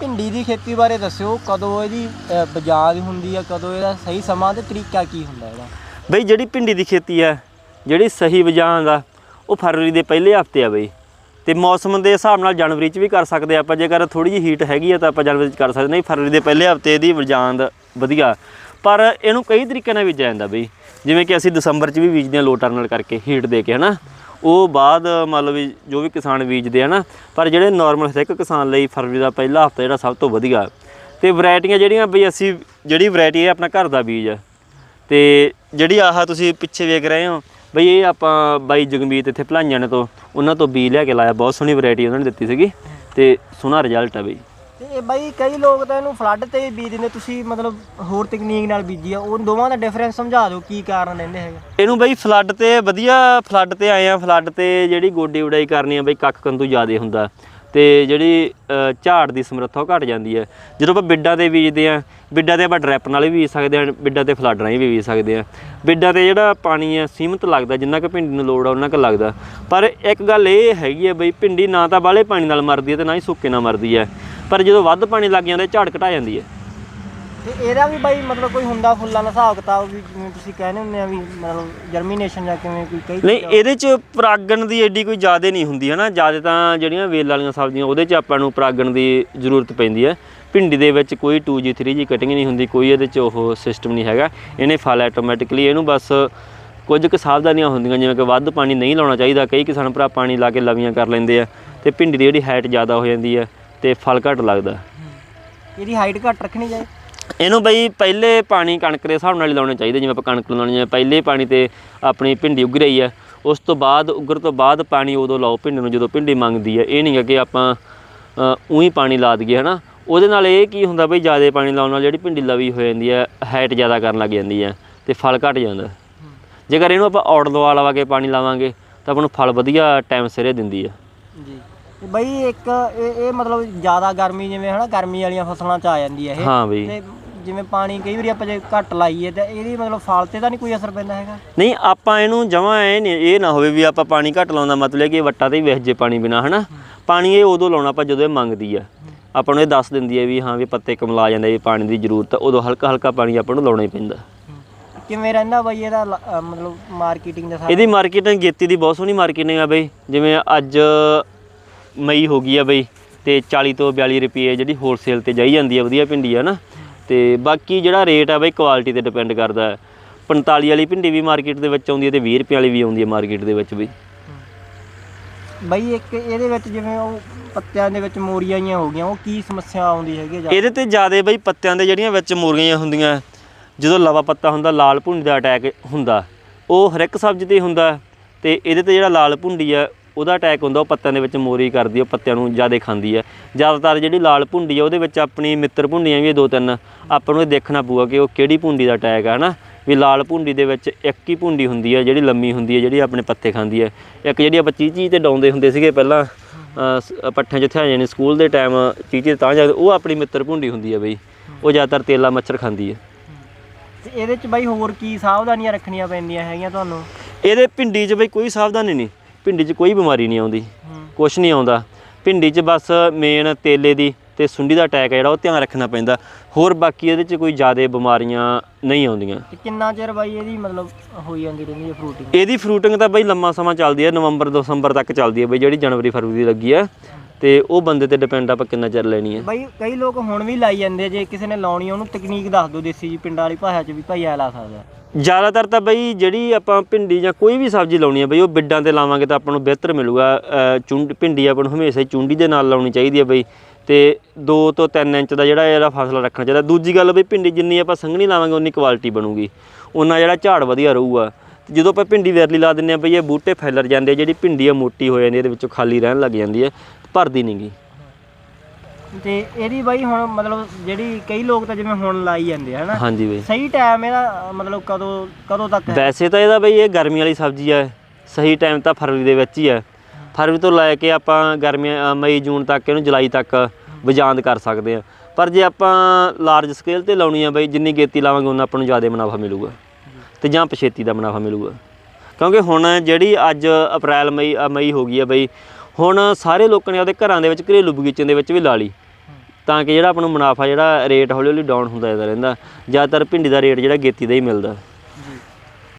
ਭਿੰਡੀ ਦੀ ਖੇਤੀ ਬਾਰੇ ਦੱਸਿਓ ਕਦੋਂ ਇਹਦੀ ਅ, ਬਜਾਜ ਹੁੰਦੀ ਆ ਕਦੋਂ ਇਹਦਾ ਸਹੀ ਸਮਾਂ ਤੇ ਤਰੀਕਾ ਕੀ ਹੁੰਦਾ ਇਹਦਾ? ਬਈ ਜਿਹੜੀ ਭਿੰਡੀ ਦੀ ਖੇਤੀ ਆ ਜਿਹੜੀ ਸਹੀ ਵਜਾਂ ਦਾ ਉਹ ਫਰਵਰੀ ਦੇ ਪਹਿਲੇ ਹਫ਼ਤੇ ਆ ਬਈ। ਤੇ ਮੌਸਮ ਦੇ ਹਿਸਾਬ ਨਾਲ ਜਨਵਰੀ 'ਚ ਵੀ ਕਰ ਸਕਦੇ ਆਪਾਂ ਜੇਕਰ ਥੋੜੀ ਜਿਹੀ ਹੀਟ ਹੈਗੀ ਆ ਤਾਂ ਆਪਾਂ ਜਨਵਰੀ 'ਚ ਕਰ ਸਕਦੇ ਨਹੀਂ ਫਰਵਰੀ ਦੇ ਪਹਿਲੇ ਹਫ਼ਤੇ ਦੀ ਵਜਾਂਦ ਵਧੀਆ। ਪਰ ਇਹਨੂੰ ਕਈ ਤਰੀਕੇ ਨਾਲ ਬੀਜਿਆ ਜਾਂਦਾ ਬਈ। ਜਿਵੇਂ ਕਿ ਅਸੀਂ ਦਸੰਬਰ 'ਚ ਵੀ ਬੀਜਦੇ ਹਾਂ ਲੋ ਨਾਲ ਕਰਕੇ ਹੀਟ ਦੇ ਕੇ ਹਨਾ? ਉਹ ਬਾਅਦ ਮੰਨ ਲਓ ਵੀ ਜੋ ਵੀ ਕਿਸਾਨ ਬੀਜਦੇ ਆ ਨਾ, ਪਰ ਜਿਹੜੇ ਨਾਰਮਲ ਸਿੱਖ ਕਿਸਾਨ ਲਈ ਫਰਵਰੀ ਦਾ ਪਹਿਲਾ ਹਫਤਾ ਜਿਹੜਾ ਸਭ ਤੋਂ ਵਧੀਆ। ਤੇ ਵੈਰਾਈਟੀਆਂ ਜਿਹੜੀਆਂ ਬਈ ਅਸੀਂ, ਜਿਹੜੀ ਵੈਰਾਈਟੀ ਹੈ ਆਪਣਾ ਘਰ ਦਾ ਬੀਜ ਹੈ ਤੇ ਜਿਹੜੀ ਆਹ ਤੁਸੀਂ ਪਿੱਛੇ ਵੇਖ ਰਹੇ ਹੋ, ਬਈ ਇਹ ਆਪਾਂ ਬਾਈ ਜਗਮੀਤ ਇੱਥੇ ਭਲਾਈਆਂ ਨੇ ਤੋਂ, ਉਹਨਾਂ ਤੋਂ ਬੀਜ ਲਿਆ ਕੇ ਲਾਇਆ, ਬਹੁਤ ਸੋਹਣੀ ਵੈਰਾਈਟੀ ਉਹਨਾਂ ਨੇ ਦਿੱਤੀ ਸੀਗੀ। ਤੇ ਸੋਹਣਾ ਰਿਜ਼ਲਟ ਆ ਬਈ। ਤੇ ਇਹ ਬਾਈ ਕਈ ਲੋਕ ਤਾਂ ਇਹਨੂੰ ਫਲੱਡ ਤੇ ਹੀ ਬੀਜ ਦਿੰਦੇ ਤੁਸੀਂ ਮਤਲਬ ਹੋਰ ਤਕਨੀਕ ਨਾਲ ਬੀਜੀ ਆ, ਉਹ ਦੋਵਾਂ ਦਾ ਡਿਫਰੈਂਸ ਸਮਝਾ ਦਿਓ ਕੀ ਕਾਰਨ ਰਹਿੰਦੇ ਹੈਗੇ। ਇਹਨੂੰ ਬਈ ਫਲੱਡ ਤੇ, ਵਧੀਆ ਫਲੱਡ ਤੇ ਆਏ ਆ ਫਲੱਡ ਤੇ ਜਿਹੜੀ ਗੋਡੀ ਉਡਾਈ ਕਰਨੀ ਆ ਬਈ ਕੱਖ ਕੰਦੂ ਜ਼ਿਆਦੇ ਹੁੰਦਾ। ਤੇ ਜਿਹੜੀ ਝਾੜ ਦੀ ਸਮਰੱਥਾ ਉਹ ਘਟ ਜਾਂਦੀ ਹੈ ਜਦੋਂ ਆਪਾਂ ਬਿੱਡਾਂ ਤੇ ਬੀਜਦੇ ਆ, ਬਿੱਡਾਂ ਤੇ ਆਪਾਂ ਡਰੈਪ ਨਾਲ ਵੀ ਬੀਜ ਸਕਦੇ ਆ, ਬਿੱਡਾਂ ਤੇ ਫਲੱਡ ਨਾਲ ਵੀ ਬੀਜ ਸਕਦੇ ਆ। ਬਿੱਡਾਂ ਤੇ ਜਿਹੜਾ ਪਾਣੀ ਆ, ਸੀਮਤ ਲੱਗਦਾ, ਜਿੰਨਾ ਕਿ ਭਿੰਡੀ ਨੂੰ ਲੋੜ ਆ, ਉਹਨਾਂ ਕੁ ਲੱਗਦਾ। ਪਰ ਇੱਕ ਗੱਲ ਇਹ ਹੈਗੀ ਆ ਬਈ, ਭਿੰਡੀ ਨਾ ਤਾਂ ਬਾਹਲੇ ਪਾਣੀ ਨਾਲ ਮਰਦੀ ਹੈ ਤੇ ਨਾ ਹੀ ਸੁੱਕੇ ਨਾਲ ਮਰਦੀ ਹੈ ਪਰ ਜਦੋਂ ਵੱਧ ਪਾਣੀ ਲੱਗ ਜਾਂਦਾ ਝਾੜ ਘਟਾ ਜਾਂਦੀ ਹੈ। ਤੇ ਇਹਦਾ ਵੀ ਬਾਈ ਮਤਲਬ ਕੋਈ ਹੁੰਦਾ ਫੁੱਲਾਂ ਦਾ ਹਿਸਾਬ ਕਿਤਾਬ ਵੀ ਜਿਵੇਂ ਤੁਸੀਂ ਕਹਿੰਦੇ ਹੁੰਦੇ ਆ ਵੀ ਮਤਲਬ ਜਰਮੀਨੇਸ਼ਨ ਜਾਂ ਕਿਵੇਂ ਕੋਈ ਕਈ ਨਹੀਂ ਇਹਦੇ ਚ ਪਰਾਗਣ ਦੀ ਐਡੀ ਕੋਈ ਜ਼ਿਆਦਾ ਨਹੀਂ ਹੁੰਦੀ ਹੈ ਨਾ ਜ਼ਿਆਦਾ ਤਾਂ ਜਿਹੜੀਆਂ ਵੇਲ ਵਾਲੀਆਂ ਸਬਜ਼ੀਆਂ ਉਹਦੇ ਚ ਆਪਾਂ ਨੂੰ ਪਰਾਗਣ ਦੀ ਜ਼ਰੂਰਤ ਪੈਂਦੀ ਹੈ। ਭਿੰਡੀ ਦੇ ਵਿੱਚ ਕੋਈ 2G 3G ਕਟਿੰਗ ਨਹੀਂ ਹੁੰਦੀ ਕੋਈ ਇਹਦੇ ਚ ਉਹ ਸਿਸਟਮ ਨਹੀਂ ਹੈਗਾ। ਇਹਨੇ ਫਲ ਆਟੋਮੈਟਿਕਲੀ ਇਹਨੂੰ ਬਸ ਕੁਝ ਕੁ ਸਾਵਧਾਨੀਆਂ ਹੁੰਦੀਆਂ ਜਿਵੇਂ ਕਿ ਵੱਧ ਪਾਣੀ ਨਹੀਂ ਲਾਉਣਾ ਚਾਹੀਦਾ। ਕਈ ਕਿਸਾਨ ਭਰਾ ਪਾਣੀ ਲਾ ਕੇ ਲਵੀਆਂ ਕਰ ਲੈਂਦੇ ਆ ਤੇ ਭਿੰਡੀ ਦੀ ਜਿਹੜੀ ਹਾਈਟ ਜ਼ਿਆਦਾ ਹੋ ਜਾਂਦੀ ਹੈ ਤੇ ਫਲ ਘੱਟ ਲੱਗਦਾ। ਇਹਦੀ ਹਾਈਟ ਘੱਟ ਰੱਖਣੀ ਚਾਹੀਦੀ ਇਹਨੂੰ ਬਈ ਪਹਿਲੇ ਪਾਣੀ ਕਣਕ ਦੇ ਹਿਸਾਬ ਨਾਲ ਹੀ ਲਾਉਣੇ ਚਾਹੀਦੇ ਜਿਵੇਂ ਆਪਾਂ ਕਣਕ ਲਾਉਣੀ ਹੈ ਪਹਿਲੇ ਪਾਣੀ ਤੇ ਆਪਣੀ ਭਿੰਡੀ ਉੱਗ ਰਹੀ ਹੈ ਉਸ ਤੋਂ ਬਾਅਦ ਉੱਗਰ ਤੋਂ ਬਾਅਦ ਪਾਣੀ ਉਦੋਂ ਲਾਓ ਭਿੰਡੀ ਨੂੰ ਜਦੋਂ ਭਿੰਡੀ ਮੰਗਦੀ ਹੈ ਇਹ ਨਹੀਂ ਹੈ ਕਿ ਆਪਾਂ ਉਹੀ ਪਾਣੀ ਲਾ ਦਈਏ ਹਨਾ? ਉਹਦੇ ਨਾਲ ਇਹ ਕੀ ਹੁੰਦਾ ਬਈ ਜ਼ਿਆਦਾ ਪਾਣੀ ਲਾਉਣ ਨਾਲ ਜਿਹੜੀ ਭਿੰਡੀ ਲਵੀ ਹੋ ਜਾਂਦੀ ਹੈ ਹਾਈਟ ਜ਼ਿਆਦਾ ਕਰਨ ਲੱਗ ਜਾਂਦੀ ਹੈ ਤੇ ਫਲ ਘਟ ਜਾਂਦਾ। ਜੇਕਰ ਇਹਨੂੰ ਆਪਾਂ ਔੜ ਲਵਾ ਲਵਾ ਕੇ ਪਾਣੀ ਲਾਵਾਂਗੇ ਤਾਂ ਆਪਾਂ ਨੂੰ ਫਲ ਵਧੀਆ ਟਾਈਮ ਸਿਰੇ ਦਿੰਦੀ ਹੈ ਜੀ। ਬਈ ਇੱਕ ਇਹ ਇਹ ਮਤਲਬ ਜ਼ਿਆਦਾ ਗਰਮੀ ਜਿਵੇਂ ਹਨਾ ਗਰਮੀ ਵਾਲੀਆਂ ਫਸਲਾਂ ਚ ਆ ਜਾਂਦੀ ਹੈ ਇਹ। ਹਾਂ ਬਈ। ਤੇ ਜਿਵੇਂ ਪਾਣੀ ਕਈ ਵਾਰੀ ਆਪਾਂ ਜੇ ਘੱਟ ਲਾਈਏ ਤਾਂ ਇਹਦੀ ਮਤਲਬ ਫਲ ਤੇ ਤਾਂ ਨਹੀਂ ਕੋਈ ਅਸਰ ਪੈਂਦਾ ਹੈਗਾ? ਨਹੀਂ ਆਪਾਂ ਇਹਨੂੰ ਜਮਾਂ ਇਹ ਨਹੀਂ ਇਹ ਨਾ ਹੋਵੇ ਵੀ ਆਪਾਂ ਪਾਣੀ ਘੱਟ ਲਾਉਂਦਾ ਮਤਲਬ ਕਿ ਇਹ ਵੱਟਾਂ ਤੇ ਹੀ ਵਿਹ ਜੇ ਪਾਣੀ ਬਿਨਾ ਹਨਾ? ਪਾਣੀ ਇਹ ਉਦੋਂ ਲਾਉਣਾ ਆਪਾਂ ਜਦੋਂ ਇਹ ਮੰਗਦੀ ਆ। ਆਪਾਂ ਨੂੰ ਇਹ ਦੱਸ ਦਿੰਦੀ ਹੈ ਵੀ ਹਾਂ ਵੀ ਪੱਤੇ ਕਮਲਾ ਜਾਂਦੇ ਵੀ ਪਾਣੀ ਦੀ ਜ਼ਰੂਰਤ ਆ ਉਦੋਂ ਹਲਕਾ ਹਲਕਾ ਪਾਣੀ ਆਪਾਂ ਨੂੰ ਲਾਉਣਾ ਹੀ ਪੈਂਦਾ। ਕਿਵੇਂ ਰਹਿੰਦਾ ਬਈ ਇਹਦਾ ਲ- ਅ, ਮਤਲਬ ਮਾਰਕੀਟਿੰਗ ਦਾ ਸਾਰਾ? ਇਹਦੀ ਮਾਰਕੀਟਿੰਗ ਗੇਤੀ ਦੀ ਬਹੁਤ ਸੋਹਣੀ ਮਾਰਕੀਟਿੰਗ ਆ ਬਈ। ਜਿਵੇਂ ਅੱਜ ਮਈ ਹੋ ਗਈ ਆ ਬਈ ਤੇ 40 ਤੋਂ 42 ਰੁਪਏ ਜਿਹੜੀ ਹੋਲਸੇਲ ਤੇ ਜਾਈ ਜਾਂਦੀ ਆ ਵਧੀਆ ਭਿੰਡੀ ਆ ਨਾ। ਤੇ ਬਾਕੀ ਜਿਹੜਾ ਰੇਟ ਆ ਬਈ ਕੁਆਲਿਟੀ ਤੇ ਡਿਪੈਂਡ ਕਰਦਾ। ਹੈ 45 ਵਾਲੀ ਭਿੰਡੀ ਵੀ ਮਾਰਕੀਟ ਦੇ ਵਿੱਚ ਆਉਂਦੀ ਹੈ ਤੇ 20 ਰੁਪਏ ਵਾਲੀ ਵੀ ਆਉਂਦੀ ਹੈ ਮਾਰਕੀਟ ਦੇ ਵਿੱਚ ਬਈ। ਬਈ ਇੱਕ ਇਹਦੇ ਵਿੱਚ ਜਿਵੇਂ ਉਹ ਪੱਤਿਆਂ ਦੇ ਵਿੱਚ ਮੋਰੀਆਂ ਜਿਹੀਆਂ ਹੋ ਗਈਆਂ ਉਹ ਕੀ ਸਮੱਸਿਆ ਆਉਂਦੀ ਹੈਗੀ ਜਾਂ ਇਹਦੇ ਤੇ ਜਿਆਦੇ ਬਈ ਪੱਤਿਆਂ ਦੇ ਜਿਹੜੀਆਂ ਵਿੱਚ ਮੁਰਗੀਆਂ ਹੁੰਦੀਆਂ ਜਦੋਂ ਲਵਾ ਪੱਤਾ ਹੁੰਦਾ ਲਾਲ ਭੁੰਡੀ ਦਾ ਅਟੈਕ ਹੁੰਦਾ ਉਹ ਹਰ ਇੱਕ ਸਬਜ਼ੀ ਤੇ ਹੁੰਦਾ। ਤੇ ਇਹਦੇ ਤੇ ਜਿਹੜਾ ਲਾਲ ਭੁੰਡੀ ਆ ਉਹਦਾ ਅਟੈਕ ਹੁੰਦਾ ਉਹ ਪੱਤਿਆਂ ਦੇ ਵਿੱਚ ਮੋਰੀ ਕਰਦੀ ਉਹ ਪੱਤਿਆਂ ਨੂੰ ਜ਼ਿਆਦਾ ਖਾਂਦੀ ਆ। ਜ਼ਿਆਦਾਤਰ ਜਿਹੜੀ ਲਾਲ ਭੁੰਡੀ ਆ ਉਹਦੇ ਵਿੱਚ ਆਪਣੀ ਮਿੱਤਰ ਭੁੰਡੀਆਂ ਵੀ ਦੋ ਤਿੰਨ। ਆਪਾਂ ਨੂੰ ਇਹ ਦੇਖਣਾ ਪਊਗਾ ਕਿ ਉਹ ਕਿਹੜੀ ਭੁੰਡੀ ਦਾ ਅਟੈਕ ਆ ਹਨਾ? ਵੀ ਲਾਲ ਭੁੰਡੀ ਦੇ ਵਿੱਚ ਇੱਕ ਹੀ ਭੁੰਡੀ ਹੁੰਦੀ ਆ ਜਿਹੜੀ ਲੰਮੀ ਹੁੰਦੀ ਆ ਜਿਹੜੀ ਆਪਣੇ ਪੱਤੇ ਖਾਂਦੀ ਆ। ਇੱਕ ਜਿਹੜੀ ਆਪਾਂ ਚੀਚੀ ਤੇ ਡਾਉਂਦੇ ਹੁੰਦੇ ਸੀਗੇ ਪਹਿਲਾਂ ਪੱਠਿਆਂ ਜਿੱਥੇ ਆ ਜਾਣੇ ਸਕੂਲ ਦੇ ਟਾਈਮ ਚੀਚੀ ਤਾਂ ਜਾ ਉਹ ਆਪਣੀ ਮਿੱਤਰ ਭੁੰਡੀ ਹੁੰਦੀ ਆ ਬਈ। ਉਹ ਜ਼ਿਆਦਾਤਰ ਤੇਲਾ ਮੱਛਰ ਖਾਂਦੀ ਤੇ ਇਹਦੇ ਚ ਬਈ ਹੋਰ ਕੀ ਸਾਵਧਾਨੀਆਂ ਰੱਖਣੀਆਂ ਪੈਂਦੀਆਂ ਹੈਗੀਆਂ ਤੁਹਾਨੂੰ? ਇਹਦੇ ਭਿੰਡੀ 'ਚ ਬਈ ਕੋਈ ਸਾਵਧਾਨੀ ਨਹੀਂ। ਭਿੰਡੀ 'ਚ ਕੋਈ ਬਿਮਾਰੀ ਨਹੀਂ ਆਉਂਦੀ ਕੁਛ ਨਹੀਂ ਆਉਂਦਾ। ਭਿੰਡੀ 'ਚ ਬਸ ਮੇਨ ਤੇਲੇ ਦੀ ਤੇ ਸੁੰਡੀ ਦਾ ਅਟੈਕ ਹੈ ਜਿਹੜਾ ਉਹ ਧਿਆਨ ਰੱਖਣਾ ਪੈਂਦਾ। ਹੋਰ ਬਾਕੀ ਇਹਦੇ 'ਚ ਕੋਈ ਜ਼ਿਆਦਾ ਬਿਮਾਰੀਆਂ ਨਹੀਂ ਆਉਂਦੀਆਂ। ਤੇ ਕਿੰਨਾ ਚਿਰ ਬਾਈ ਇਹਦੀ ਮਤਲਬ ਹੋਈ ਜਾਂਦੀ ਰਹਿੰਦੀ ਹੈ ਫਰੂਟਿੰਗ ਇਹਦੀ ਫਰੂਟਿੰਗ ਤਾਂ ਬਈ ਲੰਮਾ ਸਮਾਂ ਚੱਲਦੀ ਹੈ ਨਵੰਬਰ ਦਸੰਬਰ ਤੱਕ ਚੱਲਦੀ ਹੈ ਬਈ ਜਿਹੜੀ ਜਨਵਰੀ ਫਰਵਰੀ ਦੀ ਲੱਗੀ ਹੈ। ਤੇ ਉਹ ਬੰਦੇ ਤੇ ਡਿਪੈਂਡ ਆਪਾਂ ਕਿੰਨਾ ਚਿਰ ਲੈਣੀ ਹੈ ਬਈ ਕਈ ਲੋਕ ਹੁਣ ਵੀ ਲਾਈ ਜਾਂਦੇ ਆ, ਜੇ ਕਿਸੇ ਨੇ ਲਾਉਣੀ ਆ, ਉਹਨੂੰ ਤਕਨੀਕ ਦੱਸ ਦਿਓ ਦੇਸੀ ਜੀ ਪਿੰਡਾਂ ਵਾਲੀ ਭਾਸ਼ਾ ਚ ਵੀ ਭਾਈ ਐ ਲਾ ਸਕਦਾ। ਜ਼ਿਆਦਾਤਰ ਤਾਂ ਬਈ ਜਿਹੜੀ ਆਪਾਂ ਭਿੰਡੀ ਜਾਂ ਕੋਈ ਵੀ ਸਬਜ਼ੀ ਲਾਉਣੀ ਹੈ ਬਈ ਉਹ ਬਿੱਡਾਂ ਤੇ ਲਾਵਾਂਗੇ ਤਾਂ ਆਪਾਂ ਨੂੰ ਬਿਹਤਰ ਮਿਲੂਗਾ। ਅ, ਚੁੰਡ ਭਿੰਡੀ ਆਪਾਂ ਨੂੰ ਹਮੇਸ਼ਾ ਹੀ ਚੁੰਡੀ ਦੇ ਨਾਲ ਲਾਉਣੀ ਚਾਹੀਦੀ ਹੈ ਬਈ। ਤੇ 2 ਤੋਂ 3 ਇੰਚ ਦਾ ਜਿਹੜਾ ਇਹਦਾ ਫਾਸਲਾ ਰੱਖਣਾ ਚਾਹੀਦਾ। ਦੂਜੀ ਗੱਲ ਬਈ ਭਿੰਡੀ ਜਿੰਨੀ ਆਪਾਂ ਸੰਘਣੀ ਲਾਵਾਂਗੇ ਉਨੀ ਕੁਆਲਿਟੀ ਬਣੂਗੀ। ਉਹਨਾਂ ਜਿਹੜਾ ਝਾੜ ਵਧੀਆ ਰਹੂਗਾ। ਤੇ ਜਦੋਂ ਆਪਾਂ ਭਿੰਡੀ ਵੇਰਲੀ ਲਾ ਦਿੰਨੇ ਆ ਬਈ ਇਹ ਬੂਟੇ ਫੈਲਰ ਜਾਂਦੇ ਆ ਜਿਹੜੀ ਭਿੰਡੀ ਆ ਮੋਟੀ ਹੋ ਜਾਂਦੀ ਹੈ ਇਹਦੇ ਵਿੱਚੋਂ ਖਾਲੀ ਰਹਿਣ ਲੱਗ ਜਾਂਦੀ ਹੈ ਭਰਦੀ ਨਹੀਂਗੀ ਤੇ ਇਹਦੀ ਬਾਈ ਹੁਣ ਮਤਲਬ ਜਿਹੜੀ ਕਈ ਲੋਕ ਤਾਂ ਜਿਵੇਂ ਹੁਣ ਲਾਈ ਜਾਂਦੇ ਆ ਹਨਾ? ਹਾਂਜੀ ਬਈ। ਸਹੀ ਟਾਈਮ ਇਹਦਾ ਮਤਲਬ ਕਦੋਂ ਕਦੋਂ ਤੱਕ ਹੈ? ਵੈਸੇ ਤਾਂ ਇਹਦਾ ਬਈ ਇਹ ਗਰਮੀ ਵਾਲੀ ਸਬਜ਼ੀ ਹੈ ਸਹੀ ਟਾਈਮ ਤਾਂ ਫਰਵਰੀ ਦੇ ਵਿੱਚ ਹੀ ਹੈ ਫਰਵਰੀ ਤੋਂ ਲੈ ਕੇ ਆਪਾਂ ਗਰਮੀਆਂ ਮਈ ਜੂਨ ਤੱਕ ਇਹਨੂੰ ਜੁਲਾਈ ਤੱਕ ਵਜਾਂਦ ਕਰ ਸਕਦੇ ਆ। ਪਰ ਜੇ ਆਪਾਂ ਲਾਰਜ ਸਕੇਲ ਤੇ ਲਾਉਣੀ ਆ ਬਈ ਜਿੰਨੀ ਗੇਤੀ ਲਾਵਾਂਗੇ ਉਹਨਾਂ ਆਪਾਂ ਨੂੰ ਜ਼ਿਆਦਾ ਮੁਨਾਫਾ ਮਿਲੂਗਾ। ਤੇ ਜਾਂ ਪਛੇਤੀ ਦਾ ਮੁਨਾਫਾ ਮਿਲੂਗਾ। ਕਿਉਂਕਿ ਹੁਣ ਜਿਹੜੀ ਅੱਜ ਅਪ੍ਰੈਲ ਮਈ ਮਈ ਹੋ ਗਈ ਆ ਬਈ ਹੁਣ ਸਾਰੇ ਲੋਕਾਂ ਨੇ ਆਪਦੇ ਘਰਾਂ ਦੇ ਵਿੱਚ ਘਰੇਲੂ ਬਗੀਚਿਆਂ ਦੇ ਵਿੱਚ ਵੀ ਲਾ ਲਈ। ਤਾਂ ਕਿ ਜਿਹੜਾ ਆਪਾਂ ਨੂੰ ਮੁਨਾਫਾ, ਜਿਹੜਾ ਰੇਟ ਹੌਲੀ ਹੌਲੀ ਡਾਊਨ ਹੁੰਦਾ ਜਾਂਦਾ ਰਹਿੰਦਾ, ਜ਼ਿਆਦਾਤਰ ਭਿੰਡੀ ਦਾ ਰੇਟ ਜਿਹੜਾ ਗੇਤੀ ਦਾ ਹੀ ਮਿਲਦਾ।